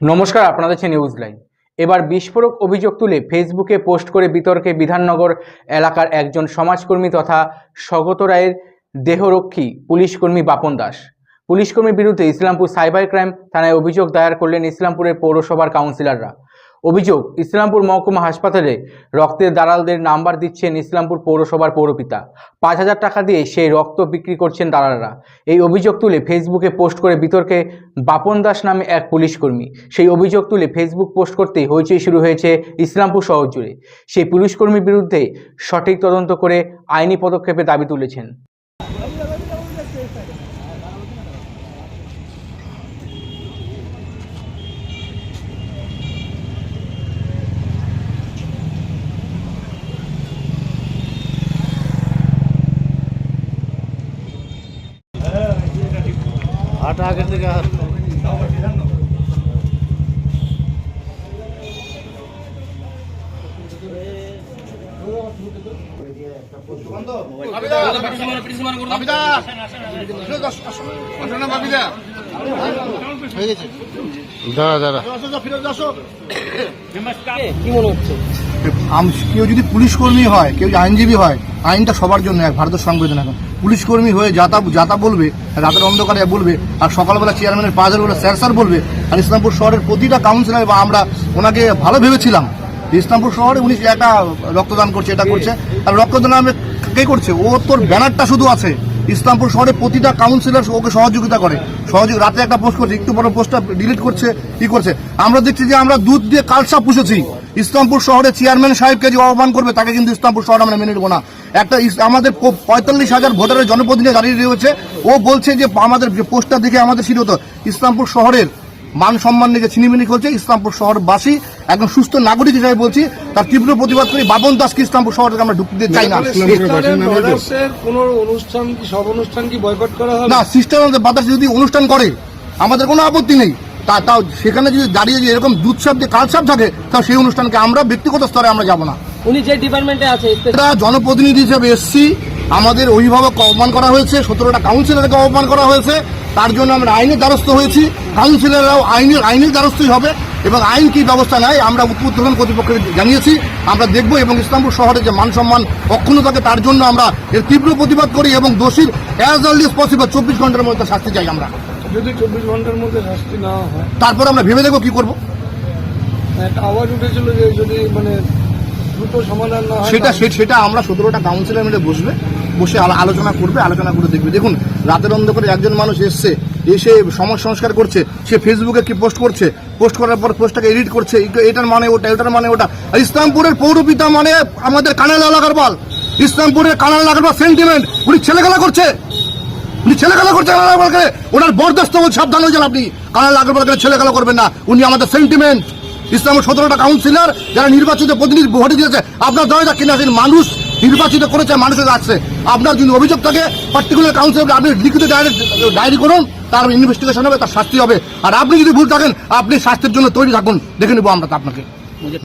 নমস্কার আপনাদের হচ্ছে নিউজ লাইন এবার বিস্ফোরক অভিযোগ তুলে ফেসবুকে পোস্ট করে বিতর্কে বিধাননগর এলাকার একজন সমাজকর্মী তথা স্বগত রায়ের দেহরক্ষী পুলিশকর্মী বাপন দাস। পুলিশকর্মীর বিরুদ্ধে ইসলামপুর সাইবার ক্রাইম থানায় অভিযোগ দায়ের করলেন ইসলামপুরের পৌরসভার কাউন্সিলররা। অভিযোগ, ইসলামপুর মহকুমা হাসপাতালে রক্তের দালালদের নাম্বার দিচ্ছেন ইসলামপুর পৌরসভার পৌরপিতা। পাঁচ হাজার টাকা দিয়ে সেই রক্ত বিক্রি করছেন দালালরা। এই অভিযোগ তুলে ফেসবুকে পোস্ট করে বিতর্কে বাপন দাস নামে এক পুলিশকর্মী সেই অভিযোগ তুলে ফেসবুক পোস্ট করতেই হইচই শুরু হয়েছে ইসলামপুর শহর জুড়ে। সেই পুলিশকর্মীর বিরুদ্ধে সঠিক তদন্ত করে আইনি পদক্ষেপে দাবি তুলেছেন। হাঁটা আগের থেকে হাত দাঁড়া দাঁড়া। আম- কেউ যদি পুলিশ কর্মী হয়, কেউ আইনজীবী হয়, আইনটা সবার জন্য এক, ভারতের সংবিধান এখন। পুলিশ কর্মী হয়ে যাতা যাতা বলবে, রাতের অন্ধকারে বলবে, আর সকালবেলা চেয়ারম্যানের পাঁচ হাজার বলে স্যার স্যার বলবে। আর ইসলামপুর শহরের প্রতিটা কাউন্সিলর বা আমরা ওনাকে ভালো ভেবেছিলাম। ইসলামপুর শহরে উনি একটা রক্তদান করছে, এটা করছে। আর রক্তদান আমি কে করছে? ও তোর ব্যানারটা শুধু আছে। ইসলামপুর শহরে প্রতিটা কাউন্সিলর ওকে সহযোগিতা করে। সহযোগ, রাতে একটা পোস্ট করছে, একটু বড় পোস্টটা ডিলিট করছে কি করছে। আমরা দেখছি যে আমরা দুধ দিয়ে কালসা পুষেছি। ইসলামপুর শহরে চেয়ারম্যান সাহেবকে যে অপমান করবে তাকে কিন্তু ইসলামপুর শহর আমরা মেনে নেব না। একটা আমাদের পঁয়তাল্লিশ হাজার ভোটারের জনপ্রতিনিধি দাঁড়িয়ে রয়েছে। ও বলছে যে আমাদের যে পোস্টটা দেখে আমাদের ছিল তো ইসলামপুর শহরের মান সম্মান নিয়ে ছিনিমিনি করছে ইসলামপুর শহরবাসী একজন সুস্থ নাগরিক হিসেবে বলছি তার তীব্র প্রতিবাদ করি। বাবন দাসকে ইসলামপুর শহর আমরা ঢুকতে দিতে চাই না। কোন অনুষ্ঠান কি সব অনুষ্ঠান কি বয়কট করা হবে? না সিস্টেম আমাদের বাতাস যদি অনুষ্ঠান করে আমাদের কোনো আপত্তি নেই। তা তাও সেখানে যদি দাঁড়িয়ে যদি এরকম দুধসাপ দিয়ে কালসাপ থাকে তাও সেই অনুষ্ঠানকে আমরা ব্যক্তিগত স্তরে আমরা যাব না। উনি যে ডিপার্টমেন্টে আছে এটা জনপ্রতিনিধি হিসেবে এসছি। আমাদের অভিভাবক অপমান করা হয়েছে সতেরোটা কাউন্সিলরকে অপমান করা হয়েছে। তার জন্য আমরা আইনের দ্বারস্থ হয়েছি। কাউন্সিলররাও আইনের আইনের দ্বারস্থই হবে এবং আইন কি ব্যবস্থা নেয় আমরা উদ্বোধন কর্তৃপক্ষকে জানিয়েছি। আমরা দেখব এবং ইসলামপুর শহরে যে মান সম্মান অক্ষুণ্ণতাকে তার জন্য আমরা এর তীব্র প্রতিবাদ করি এবং দোষীর অ্যাজ আর্লি পসিবল চব্বিশ ঘণ্টার মধ্যে শাস্তি চাই আমরা। যদি চব্বিশ ঘণ্টার মধ্যে শাস্তি না হয়। তারপর আমরা ভেবে দেখব কি করব। একটা আওয়াজ উঠেছিল যে যদি মানে দ্রুত সমাধান না হয় সেটা সেটা আমরা সতেরোটা কাউন্সিলর মিলে বসবে বসে আলো- আলোচনা করবে আলোচনা করে দেখবে। দেখুন রাতের অন্ধকারে একজন মানুষ এসছে এসে সমাজ সংস্কার করছে সে ফেসবুকে কি পোস্ট করছে? পোস্ট করার পর পোস্টটাকে এডিট করছে এটার মানে ওটা এটার মানে ওটা। ইসলামপুরের পৌরপিতা মানে আমাদের কানাল এলাকার বল ইসলামপুরের কানাল এলাকার বল সেন্টিমেন্ট উনি ছেলেখেলা করছে। উনি ছেলেখেলা করছে কানাল আগরওয়ালকে ওনার বরদাস্ত বল সাবধান হয়ে যান আপনি। কানাল আগরওয়ালকে ছেলেখেলা করবেন না? উনি আমাদের সেন্টিমেন্ট ইসলামের সতেরোটা কাউন্সিলর যারা নির্বাচিত প্রতিনিধি ভোটে দিয়েছে। আপনার দরজা কিনা মানুষ নির্বাচিত করেছে, মানুষের আসছে আপনার যদি অভিযোগ থাকে পার্টিকুলার কাউন্সিলর আপনি লিখিত ডায়েরি করুন, তার ইনভেস্টিগেশন হবে, তার শাস্তি হবে। আর আপনি যদি ভুল থাকেন, আপনি শাস্তির জন্য তৈরি থাকুন। দেখে নেব আমরা আপনাকে।